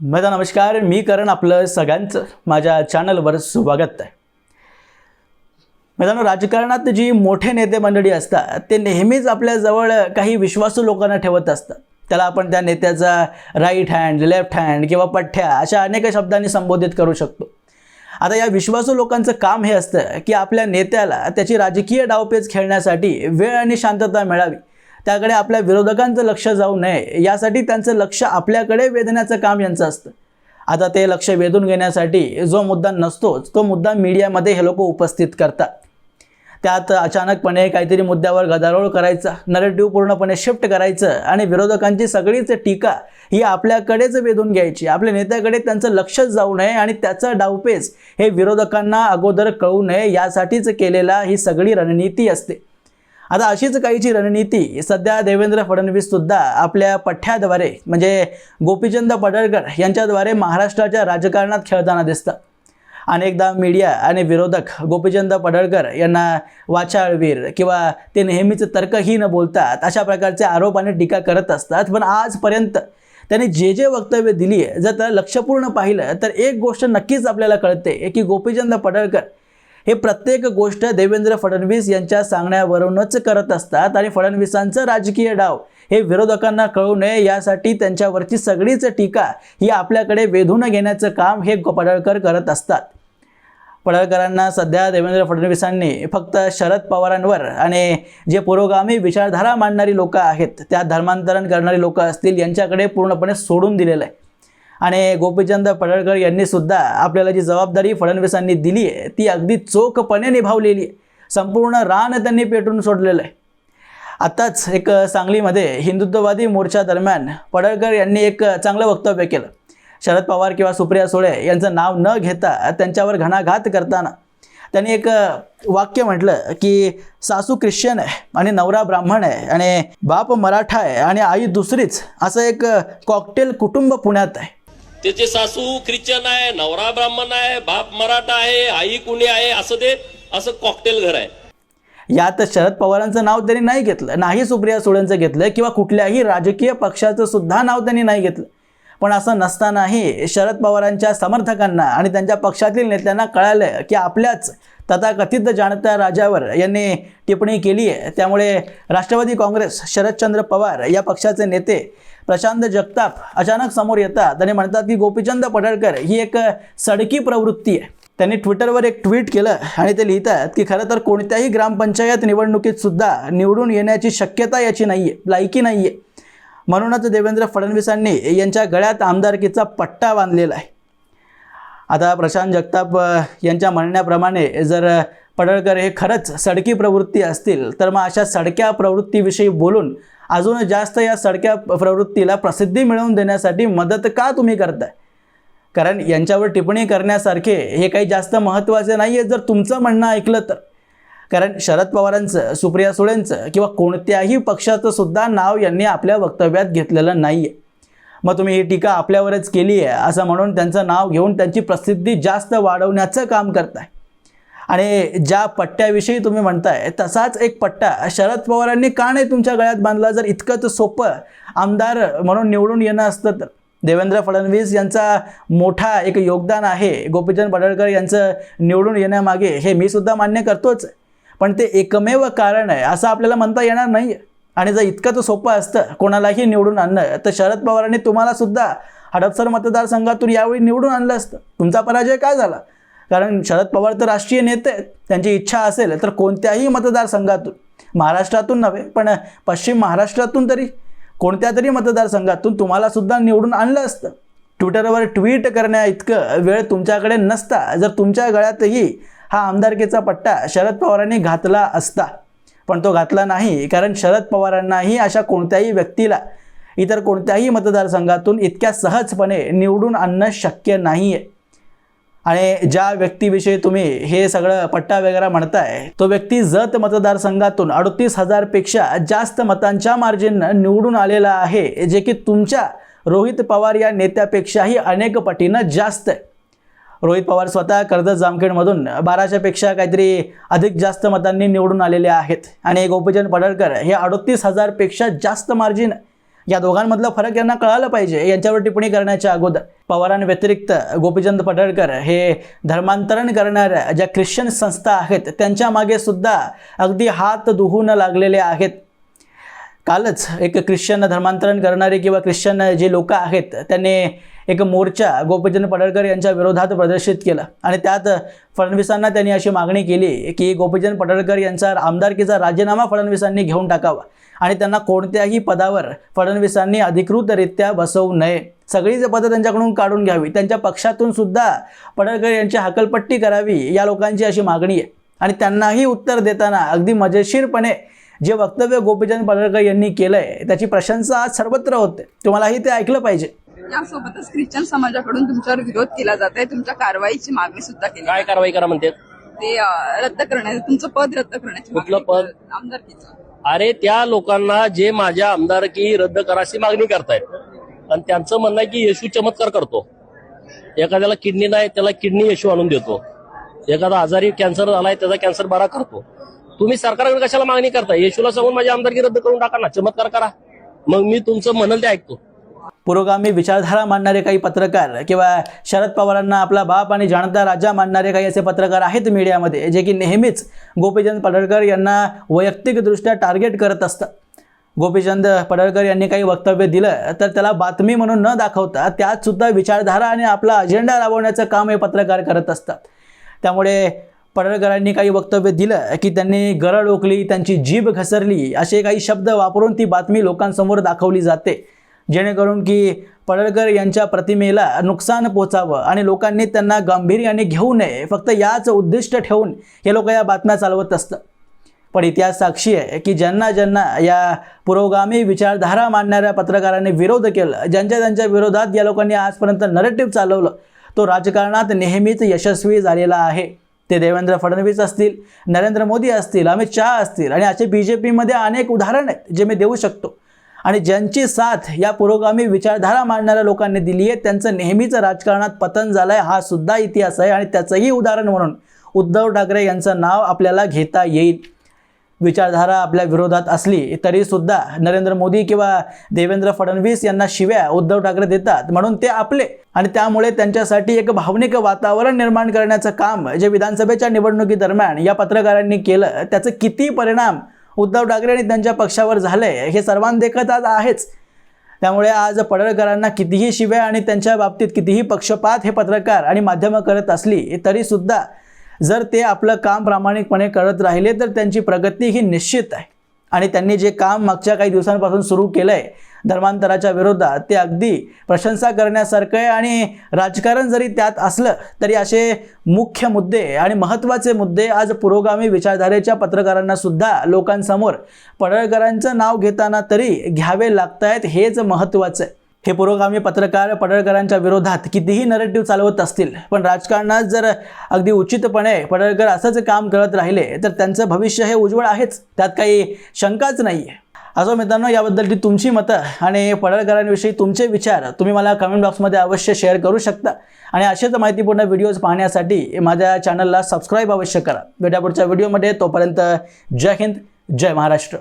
माझा नमस्कार. मी करण आपलं सगळ्यांचं माझ्या चॅनलवर स्वागत आहे. मित्रांनो राजकारणात जी मोठे नेते मंडळी असतात ते नेहमीच आपल्याजवळ काही विश्वासू लोकांना ठेवत असतात. त्याला आपण त्या नेत्याचा राईट हँड लेफ्ट हँड किंवा पठ्ठ्या अशा अनेक शब्दांनी संबोधित करू शकतो. आता या विश्वासू लोकांचं काम हे असतं की आपल्या नेत्याला त्याची राजकीय डावपेच खेळण्यासाठी वेळ आणि शांतता मिळावी. त्याकडे आपल्या विरोधकांचं लक्ष जाऊ नये यासाठी त्यांचं लक्ष आपल्याकडे वेधण्याचं काम यांचं असतं. आता ते लक्ष वेधून घेण्यासाठी जो मुद्दा नसतोच तो मुद्दा मीडियामध्ये हे लोक उपस्थित करतात. त्यात अचानकपणे काहीतरी मुद्द्यावर गदारोळ करायचा नरेटिव्ह पूर्णपणे शिफ्ट करायचं आणि विरोधकांची सगळीच टीका ही आपल्याकडेच वेधून घ्यायची. आपल्या नेत्याकडे त्यांचं लक्षच जाऊ नये आणि त्याचं डावपेच हे विरोधकांना अगोदर कळू नये यासाठीच केलेला ही सगळी रणनीती असते. आता अशीच काहीची रणनीती सध्या देवेंद्र फडणवीस सुद्धा आपल्या पठ्ठ्याद्वारे म्हणजे गोपीचंद पडळकर यांच्याद्वारे महाराष्ट्राच्या राजकारणात खेळताना दिसतं. अनेकदा मीडिया आणि विरोधक गोपीचंद पडळकर यांना वाचाळवीर किंवा ते नेहमीच तर्कहीन बोलतात अशा प्रकारचे आरोप आणि टीका करत असतात. पण आजपर्यंत त्यांनी जे जे वक्तव्य दिली आहे जर त्याला लक्षपूर्ण पाहिलं तर एक गोष्ट नक्कीच आपल्याला कळते की गोपीचंद पडळकर हे प्रत्येक गोष्ट देवेंद्र फडणवीस यांच्या सांगण्यावरूनच करत असतात आणि फडणवीसांचं राजकीय डाव हे विरोधकांना कळू नये यासाठी त्यांच्यावरची सगळीच टीका ही आपल्याकडे वेधून घेण्याचं काम हे पडळकर करत असतात. पडळकरांना सध्या देवेंद्र फडणवीसांनी फक्त शरद पवारांवर आणि जे पुरोगामी विचारधारा मांडणारी लोकं आहेत त्या धर्मांतरण करणारी लोकं असतील यांच्याकडे पूर्णपणे सोडून दिलेलं आहे. आणि गोपीचंद पडळकर यांनी सुद्धा आपल्याला जी जबाबदारी फडणवीसांनी दिली आहे ती अगदी चोखपणे निभावलेली आहे. संपूर्ण रान त्यांनी पेटून सोडलेलं आहे. आत्ताच एक सांगलीमध्ये हिंदुत्ववादी मोर्चा दरम्यान पडळकर यांनी एक चांगलं वक्तव्य केलं. शरद पवार किंवा सुप्रिया सुळे यांचं नाव न घेता त्यांच्यावर घणाघात करताना त्यांनी एक वाक्य म्हटलं की सासू ख्रिश्चन आहे आणि नवरा ब्राह्मण आहे आणि बाप मराठा आहे आणि आई दुसरीच. असं एक कॉकटेल कुटुंब पुण्यात आहे. त्याचे सासू ख्रिश्चन आहे नवरा ब्राह्मण आहे बाप मराठा आहे आई कुणी आहे असं ते असं कॉकटेल घर आहे. यात शरद पवारांचं नाव त्यांनी नाही घेतलं नाही सुप्रिया सुळेंचं घेतलं किंवा कुठल्याही राजकीय पक्षाचं सुद्धा नाव त्यांनी नाही घेतलं. पण असं नसतानाही शरद पवारांच्या समर्थकांना आणि त्यांच्या पक्षातील नेत्यांना कळालं की आपल्याच तथाकथित जाणत्या राजावर यांनी टिप्पणी केली आहे. त्यामुळे राष्ट्रवादी काँग्रेस शरदचंद्र पवार या पक्षाचे नेते प्रशांत जगताप अचानक समोर येतात आणि म्हणतात की गोपीचंद पडळकर ही एक सडकी प्रवृत्ती आहे. त्यांनी ट्विटरवर एक ट्विट केलं आणि ते लिहितात की खरं तर कोणत्याही ग्रामपंचायत निवडणुकीत सुद्धा निवडून येण्याची शक्यता याची नाही आहे लायकी नाही आहे म्हणूनच देवेंद्र फडणवीसांनी यांच्या गळ्यात आमदारकीचा पट्टा बांधलेला आहे. आता प्रशांत जगताप यांच्या म्हणण्याप्रमाणे जर पडळकर हे खरंच सडकी प्रवृत्ती असतील तर मग अशा सडक्या प्रवृत्तीविषयी बोलून अजून जास्त या सडक्या प्रवृत्तीला प्रसिद्धी मिळवून देण्यासाठी मदत का तुम्ही करताय? कारण यांच्यावर टिप्पणी करण्यासारखे हे काही जास्त महत्त्वाचे नाही आहे जर तुमचं म्हणणं ऐकलं तर. कारण शरद पवारांचं सुप्रिया सुळेंचं किंवा कोणत्याही पक्षाचं सुद्धा नाव यांनी आपल्या वक्तव्यात घेतलेलं नाही आहे मग तुम्ही ही टीका आपल्यावरच केली आहे असं म्हणून त्यांचं नाव घेऊन त्यांची प्रसिद्धी जास्त वाढवण्याचं काम करताय. आणि ज्या पट्ट्याविषयी तुम्ही म्हणताय तसाच एक पट्टा शरद पवारांनी का नाही तुमच्या गळ्यात बांधला? जर इतकंच सोपं आमदार म्हणून निवडून येणं असतं तर. देवेंद्र फडणवीस यांचा मोठा एक योगदान आहे. गोपीचंद पडळकर यांचं निवडून येण्यामागे हे मी सुद्धा मान्य करतोच. पण ते एकमेव कारण आहे असं आपल्याला म्हणता येणार नाही आणि जर इतकं तर सोपं असतं कोणालाही निवडून आणणं. तर शरद पवारांनी तुम्हाला सुद्धा हडपसर मतदारसंघातून यावेळी निवडून आणलं असतं. तुमचा पराजय काय झाला? कारण शरद पवार तर राष्ट्रीय नेते आहेत. त्यांची इच्छा असेल तर कोणत्याही मतदारसंघातून महाराष्ट्रातून नव्हे पण पश्चिम महाराष्ट्रातून तरी कोणत्या तरी मतदारसंघातून तुम्हाला सुद्धा निवडून आणलं असतं. ट्विटरवर ट्विट करण्या इतकं वेळ तुमच्याकडे नसता. जर तुमच्या गळ्यातही हा आमदारकीचा पट्टा शरद पवारांनी घातला असता पण तो घातला नाही कारण शरद पवारांनाही अशा कोणत्याही व्यक्तीला इतर कोणत्याही मतदारसंघातून इतक्या सहजपणे निवडून आणणं शक्य नाही आहे आणि ज्या व्यक्तीविषयी तुम्ही हे सगळं पट्टा वगैरे म्हणताय तो व्यक्ती जत मतदारसंघातून अडतीस हजारपेक्षा जास्त मतांच्या मार्जिननं निवडून आलेला आहे जे की तुमच्या रोहित पवार या नेत्यापेक्षाही अनेक पटीनं जास्त आहे. रोहित पवार स्वतः कर्जत जामखेडमधून बाराशेपेक्षा काहीतरी अधिक जास्त मतांनी निवडून आलेले आहेत. आणि गोपीचंद पडळकर हे अडतीस हजारपेक्षा जास्त मार्जिन या दोघांमधला फरक यांना कळालं पाहिजे यांच्यावर टिप्पणी करण्याच्या अगोदर. पवारांव्यतिरिक्त गोपीचंद पडळकर हे धर्मांतरण करणाऱ्या ज्या ख्रिश्चन संस्था आहेत त्यांच्या मागे सुद्धा अगदी हात दुहून लागलेले आहेत. कालच एक ख्रिश्चन धर्मांतरण करणारे किंवा ख्रिश्चन जे लोक आहेत त्यांनी एक मोर्चा गोपीचंद पडळकर यांच्या विरोधात प्रदर्शित केला. आणि त्यात फडणवीसांना त्यांनी अशी मागणी केली की गोपीचंद पडळकर यांचा आमदारकीचा राजीनामा फडणवीसांनी घेऊन टाकावा. आणि त्यांना कोणत्याही पदावर फडणवीसांनी अधिकृतरित्या बसवू नये. सगळीच पदं त्यांच्याकडून काढून घ्यावी. त्यांच्या पक्षातून सुद्धा पडळकर यांची हकलपट्टी करावी या लोकांची अशी मागणी आहे. आणि त्यांनाही उत्तर देताना अगदी मजेशीरपणे जे वक्तव्य गोपीचंद पडळकर यांनी केलंय त्याची प्रशंसा आज सर्वत्र होते. तुम्हालाही ते ऐकलं पाहिजे. यासोबतच ख्रिश्चन समाजाकडून तुमच्यावर विरोध केला जात आहे तुमच्या कारवाईची मागणी सुद्धा केली काय कारवाई करा म्हणते ते रद्द करण्याचं तुमचं पद रद्द करण्याची कुठलं पद? आमदारकीचं. अरे त्या लोकांना जे माझ्या आमदारकी रद्द करायची मागणी करतायत आणि त्यांचं म्हणणं आहे की येशू चमत्कार करतो. एखाद्याला किडनी नाही त्याला किडनी येशू आणून देतो. एखादा आजारी कॅन्सर झालाय त्याचा कॅन्सर बरा करतो. तुम्ही सरकारकडे कशाला मागणी करता? येशूला सांगून माझी आमदारकी रद्द करून टाका ना. चमत्कार करा. मग मी तुमचं म्हणलं ते ऐकतो. पुरोगामी विचारधारा मांडणारे काही पत्रकार किंवा शरद पवारांना आपला बाप आणि जाणता राजा मानणारे काही असे पत्रकार आहेत मीडियामध्ये जे की नेहमीच गोपीचंद पडळकर यांना वैयक्तिकदृष्ट्या टार्गेट करत असतात. गोपीचंद पडळकर यांनी काही वक्तव्य दिलं तर त्याला बातमी म्हणून न दाखवता त्यात सुद्धा विचारधारा आणि आपला अजेंडा राबवण्याचं काम हे पत्रकार करत असतात. त्यामुळे पडळकरांनी काही वक्तव्य दिलं की त्यांनी गरळ ओकली त्यांची जीभ घसरली असे काही शब्द वापरून ती बातमी लोकांसमोर दाखवली जाते. जेणेकरून की पडळकर यांच्या प्रतिमेला नुकसान पोचावं आणि लोकांनी त्यांना गांभीर्याने घेऊ नये फक्त याच उद्दिष्ट ठेवून हे लोक या बातम्या चालवत असतात. पण इतिहास साक्षी आहे की ज्यांना ज्यांना या पुरोगामी विचारधारा मांडणाऱ्या पत्रकारांनी विरोध केला ज्यांच्या त्यांच्या विरोधात या लोकांनी आजपर्यंत नरेटिव्ह चालवलं तो राजकारणात नेहमीच यशस्वी झालेला आहे. ते देवेंद्र फडणवीस असतील नरेंद्र मोदी असतील अमित शहा असतील आणि असे बी जे पीमध्ये अनेक उदाहरण आहेत जे मी देऊ शकतो. आणि ज्यांची साथ या पुरोगामी विचारधारा मांडणाऱ्या लोकांनी दिली आहे त्यांचं नेहमीचं राजकारणात पतन झालं आहे हा सुद्धा इतिहास आहे आणि त्याचंही उदाहरण म्हणून उद्धव ठाकरे यांचं नाव आपल्याला घेता येईल. विचारधारा आपल्या विरोधात असली तरी सुद्धा नरेंद्र मोदी किंवा देवेंद्र फडणवीस यांना शिव्या उद्धव ठाकरे देतात. म्हणून ते आपले. आणि त्यामुळे त्यांच्यासाठी एक भावनिक वातावरण निर्माण करण्याचं काम जे विधानसभेच्या निवडणुकीदरम्यान या पत्रकारांनी केलं त्याचं किती परिणाम उद्धव ठाकरे आणि त्यांच्या पक्षावर झाले हे सर्वांदेखत आज आहेच. त्यामुळे आज पडळकरांना कितीही शिव्या आणि त्यांच्या बाबतीत कितीही पक्षपात हे पत्रकार आणि माध्यमं करत असली तरीसुद्धा जर ते आपलं काम प्रामाणिकपणे करत राहिले तर त्यांची प्रगती ही निश्चित आहे. आणि त्यांनी जे काम मागच्या काही दिवसांपासून सुरू केलं आहे धर्मांतराच्या विरोधात ते अगदी प्रशंसा करण्यासारखं आहे. आणि राजकारण जरी त्यात असलं तरी असे मुख्य मुद्दे आणि महत्त्वाचे मुद्दे आज पुरोगामी विचारधारेच्या पत्रकारांनासुद्धा लोकांसमोर पडळकरांचं नाव घेताना तरी घ्यावे लागत आहेत हेच महत्त्वाचं आहे. हे पुरोगामी पत्रकार पडळकरांच्या विरोधात कितीही नरेटिव्ह चालवत असतील पण राजकारणात जर अगदी उचितपणे पडळकर असंच काम करत राहिले तर त्यांचं भविष्य हे उज्ज्वल आहेच. त्यात काही शंकाच नाही आहे असो मित्रांनो याबद्दलची तुमची मतं आणि पडळकरांविषयी तुमचे विचार तुम्ही मला कमेंट बॉक्समध्ये अवश्य शेअर करू शकता. आणि असेच माहितीपूर्ण व्हिडिओज पाहण्यासाठी माझ्या चॅनलला सबस्क्राईब अवश्य करा. भेटा पुढच्या व्हिडिओमध्ये तोपर्यंत जय हिंद जय महाराष्ट्र.